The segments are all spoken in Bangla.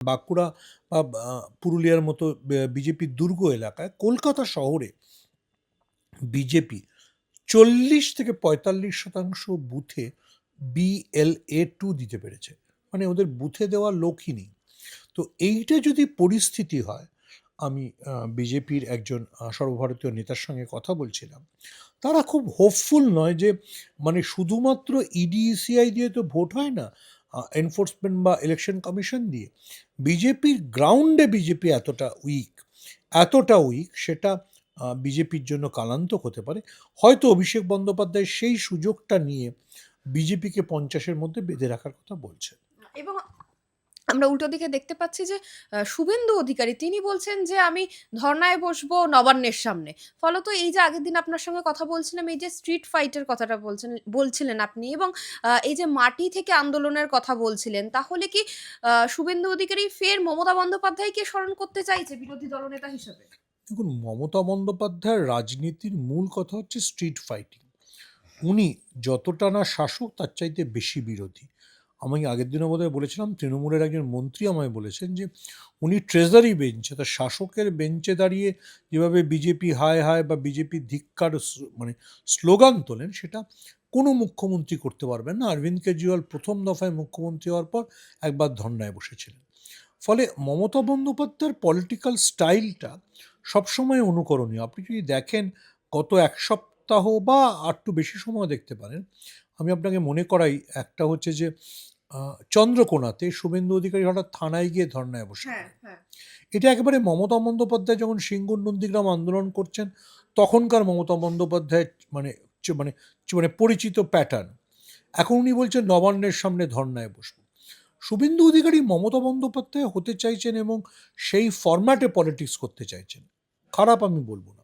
বাঁকুড়া বা পুরুলিয়ার মতো বে বিজেপির দুর্গ এলাকায় কলকাতা শহরে বিজেপি ৪০ থেকে ৪৫ শতাংশ বুথে BLA 2 দিতে পেরেছে। মানে ওদের বুথে দেওয়ার লোকই নেই। তো এইটা যদি পরিস্থিতি হয়, আমি বিজেপির একজন সর্বভারতীয় নেতার সঙ্গে কথা বলছিলাম। তারা খুব হোপফুল নয় যে মানে শুধুমাত্র ইডিসিআই দিয়ে তো ভোট হয় না। এনফোর্সমেন্ট বা ইলেকশন কমিশন দিয়ে। বিজেপির গ্রাউন্ডে বিজেপি এতটা উইক, এতটা উইক সেটা বিজেপির জন্য কালান্তক হতে পারে। হয়তো অভিষেক বন্দ্যোপাধ্যায় সেই সুযোগটা নিয়ে বিজেপিকে পঞ্চাশের মধ্যে বেঁধে রাখার কথা বলছে এবং আমরা উল্টো দিকে দেখতে পাচ্ছি যে শুভেন্দু অধিকারী তিনি বলছেন যে, "আমি ধর্নায় বসবো নবান্নের সামনে।" ফলত এই যে আগের দিন আপনার সঙ্গে কথা বলছিলাম, এই যে স্ট্রিট ফাইটের কথাটা বলছেন বলছিলেন আপনি এবং এই যে মাটি থেকে আন্দোলনের কথা বলছিলেন, তাহলে কি শুভেন্দু অধিকারী ফের মমতা বন্দ্যোপাধ্যায়কে স্মরণ করতে চাইছে বিরোধী দলনেতা হিসেবে? দেখুন মমতা বন্দ্যোপাধ্যায়ের রাজনীতির মূল কথা হচ্ছে স্ট্রিট ফাইটিং। উনি যতটা না শাসক তার চাইতে বেশি বিরোধী। আমি আগের দিনও বোধহয় বলেছিলাম, তৃণমূলের একজন মন্ত্রী আমায় বলেছেন যে উনি ট্রেজারি বেঞ্চ অর্থাৎ শাসকের বেঞ্চে দাঁড়িয়ে যেভাবে বিজেপি হায় হায় বা বিজেপি ধিক্কার মানে স্লোগান তোলেন, সেটা কোনো মুখ্যমন্ত্রী করতে পারবেন না। অরবিন্দ কেজরিওয়াল প্রথম দফায় মুখ্যমন্ত্রী হওয়ার পর একবার ধর্নায় বসেছিলেন। ফলে মমতা বন্দ্যোপাধ্যায়ের পলিটিক্যাল স্টাইলটা সবসময় অনুকরণীয়। আপনি যদি দেখেন, গত এক সপ্তাহ বা একটু বেশি সময় দেখতে পারেন। আমি আপনাকে মনে করাই একটা হচ্ছে যে চন্দ্রকোনাতে শুভেন্দু অধিকারী হঠাৎ থানায় গিয়ে ধর্নায় বসে হ্যাঁ। হ্যাঁ। এটা একেবারে মমতা বন্দ্যোপাধ্যায় যখন সিঙ্গুর নন্দীগ্রাম আন্দোলন করছেন, তখনকার মমতা বন্দ্যোপাধ্যায়ের মানে মানে মানে পরিচিত প্যাটার্ন। এখন উনি বলছেন নবান্নের সামনে ধর্নায় বসব। শুভেন্দু অধিকারী মমতা বন্দ্যোপাধ্যায় হতে চাইছেন এবং সেই ফরম্যাটে পলিটিক্স করতে চাইছেন। খারাপ আমি বলব না।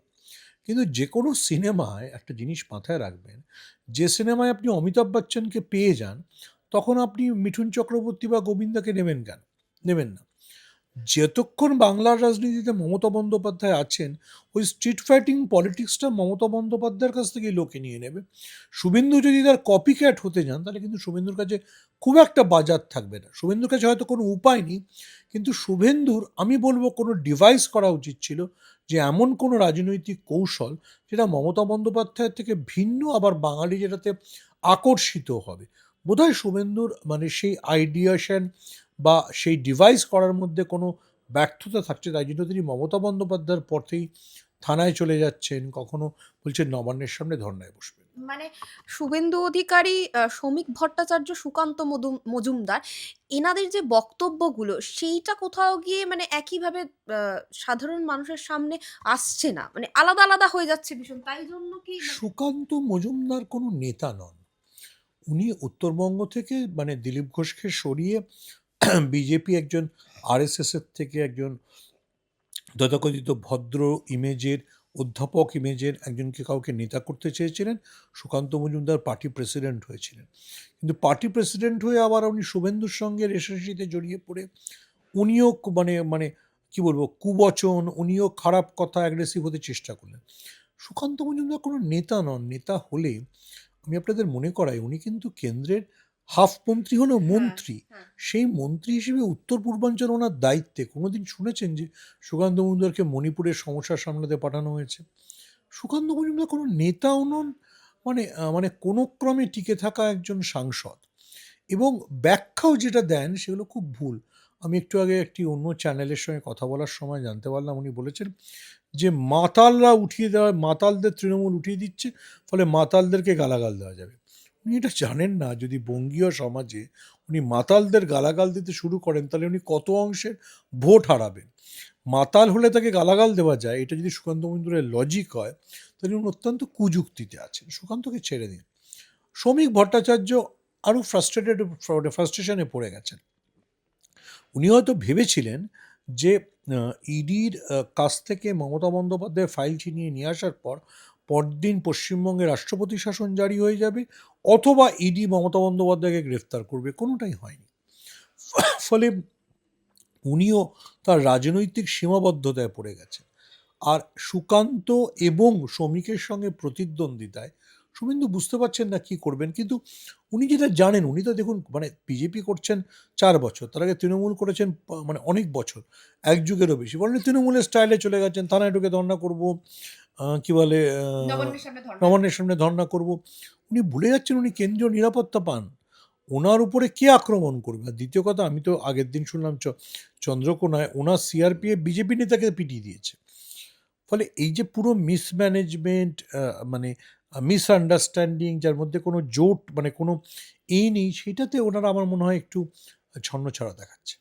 কিন্তু যে কোনো সিনেমায় একটা জিনিস মাথায় রাখবেন, যে সিনেমায় আপনি অমিতাভ বচ্চনকে পেয়ে যান, তখন আপনি মিঠুন চক্রবর্তী বা গোবিন্দাকে নেবেন কেন? নেবেন না। যতক্ষণ বাংলার রাজনীতিতে মমতা বন্দ্যোপাধ্যায় আছেন, ওই স্ট্রিট ফাইটিং পলিটিক্সটা মমতা বন্দ্যোপাধ্যায়ের কাছ থেকেই লোকে নিয়ে নেবে। শুভেন্দু যদি তার কপি ক্যাট হতে যান, তাহলে কিন্তু শুভেন্দুর কাছে খুব একটা বাজার থাকবে না। শুভেন্দুর কাছে হয়তো কোনো উপায় নেই। কিন্তু শুভেন্দুর আমি বলব কোনো ডিভাইস করা উচিত ছিল যে এমন কোনো রাজনৈতিক কৌশল যেটা মমতা বন্দ্যোপাধ্যায়ের থেকে ভিন্ন আবার বাঙালি যেটাতে আকর্ষিত হবে। বোধহয় শুভেন্দুর মানে সেই আইডিয়েশন বা সেই ডিভাইস করার মধ্যে কোনো ব্যর্থতা থাকছে। তাই জন্য তিনি মমতা বন্দ্যোপাধ্যায়ের পথেই থানায় চলে যাচ্ছেন, কখনো বলছেন নবান্নের সামনে ধর্নায় বসবেন। মানে শুভেন্দু অধিকারী, শ্রমিক ভট্টাচার্য, সুকান্ত মজুমদার এনাদের যে বক্তব্যগুলো সেইটা কোথাও গিয়ে মানে একইভাবে সাধারণ মানুষের সামনে আসছে না। মানে আলাদা, আলাদা হয়ে যাচ্ছে ভীষণ। তাই জন্য কি মানে সুকান্ত মজুমদার কোনো নেতা নন। উনি উত্তরবঙ্গ থেকে মানে দিলীপ ঘোষকে সরিয়ে বিজেপি একজন আরএসএস এর থেকে একজন তথাকথিত ভদ্র ইমেজের অধ্যাপক ইমেজের একজনকে কাউকে নেতা করতে চেয়েছিলেন। সুকান্ত মজুমদার পার্টি প্রেসিডেন্ট হয়েছিলেন। কিন্তু পার্টি প্রেসিডেন্ট হয়ে আবার উনি শুভেন্দুর সঙ্গে রেষারেষিতে জড়িয়ে পড়ে উনিও মানে মানে কি বলব কুবচন, উনিও খারাপ কথা অ্যাগ্রেসিভ হতে চেষ্টা করলেন। সুকান্ত মজুমদার কোনো নেতা নন। নেতা হলে আমি আপনাদের মনে করাই উনি কিন্তু কেন্দ্রের হাফ মন্ত্রী হলেও হ্যাঁ, মন্ত্রী। হ্যাঁ। সেই মন্ত্রী হিসেবে উত্তর পূর্বাঞ্চল ওনার দায়িত্বে। কোনোদিন শুনেছেন যে সুকান্ত মজুমদারকে মণিপুরের সমস্যা সামলাতে পাঠানো হয়েছে? সুকান্ত মজুমদার কোনো নেতাও নন, মানে মানে কোনো ক্রমে টিকে থাকা একজন সাংসদ। এবং ব্যাখ্যাও যেটা দেন সেগুলো খুব ভুল। আমি একটু আগে একটি অন্য চ্যানেলের সঙ্গে কথা বলার সময় জানতে পারলাম উনি বলেছেন যে মাতালরা উঠিয়ে দেওয়া মাতালদের তৃণমূল উঠিয়ে দিচ্ছে, ফলে মাতালদেরকে গালাগাল দেওয়া যাবে। উনি এটা জানেন না যদি বঙ্গীয় সমাজে উনি মাতালদের গালাগাল দিতে শুরু করেন তাহলে উনি কত অংশের ভোট হারাবেন। মাতাল হলে তাকে গালাগাল দেওয়া যায় এটা যদি সুকান্ত মজুমদারের লজিক হয়, তাহলে উনি অত্যন্ত কুযুক্তিতে আছেন। সুকান্তকে ছেড়ে দিন। শ্রমিক ভট্টাচার্য আরও ফ্রাস্ট্রেটেড ফ্রাস্ট্রেশনে পড়ে গেছেন। উনি হয়তো ভেবেছিলেন যে ইডির কাছ থেকে মমতা বন্দ্যোপাধ্যায়ের ফাইল ছিনিয়ে নিয়ে আসার পর, পরদিন পশ্চিমবঙ্গে রাষ্ট্রপতি শাসন জারি হয়ে যাবে অথবা ইডি মমতা বন্দ্যোপাধ্যায়কে গ্রেফতার করবে। কোনোটাই হয়নি। ফলে উনিও তার রাজনৈতিক সীমাবদ্ধতায় পড়ে গেছেন। আর সুকান্ত এবং শ্রমিকের সঙ্গে প্রতিদ্বন্দ্বিতায়, শুভেন্দু বুঝতে পারছেন না কি করবেন, কিন্তু উনি যেটা জানেন, উনি তো দেখুন মানে বিজেপি করছেন চার বছর, তার আগে তৃণমূল করেছেন মানে অনেক বছর, এক যুগেরও বেশি বলেন তৃণমূলের স্টাইলে চলে গেছেন, থানায় ঢুকে ধর্না করব কি বলে নবান্নের সামনে ধর্ণা। করব। উনি ভুলে যাচ্ছেন উনি কেন্দ্রীয় নিরাপত্তা পান। ওনার উপরে কে আক্রমণ করবে? আর দ্বিতীয় কথা আমি তো আগের দিন শুনলাম চন্দ্রকোনায় ওনার সিআরপিএফ বিজেপি নেতাকে পিটিয়ে দিয়েছে। ফলে এই যে পুরো মিসম্যানেজমেন্ট মানে মিসআন্ডারস্ট্যান্ডিং যার মধ্যে কোনো জোট মানে কোনো এই নেই সেটাতে ওনারা আমার মনে হয় একটু ছন্ন ছাড়া দেখাচ্ছে।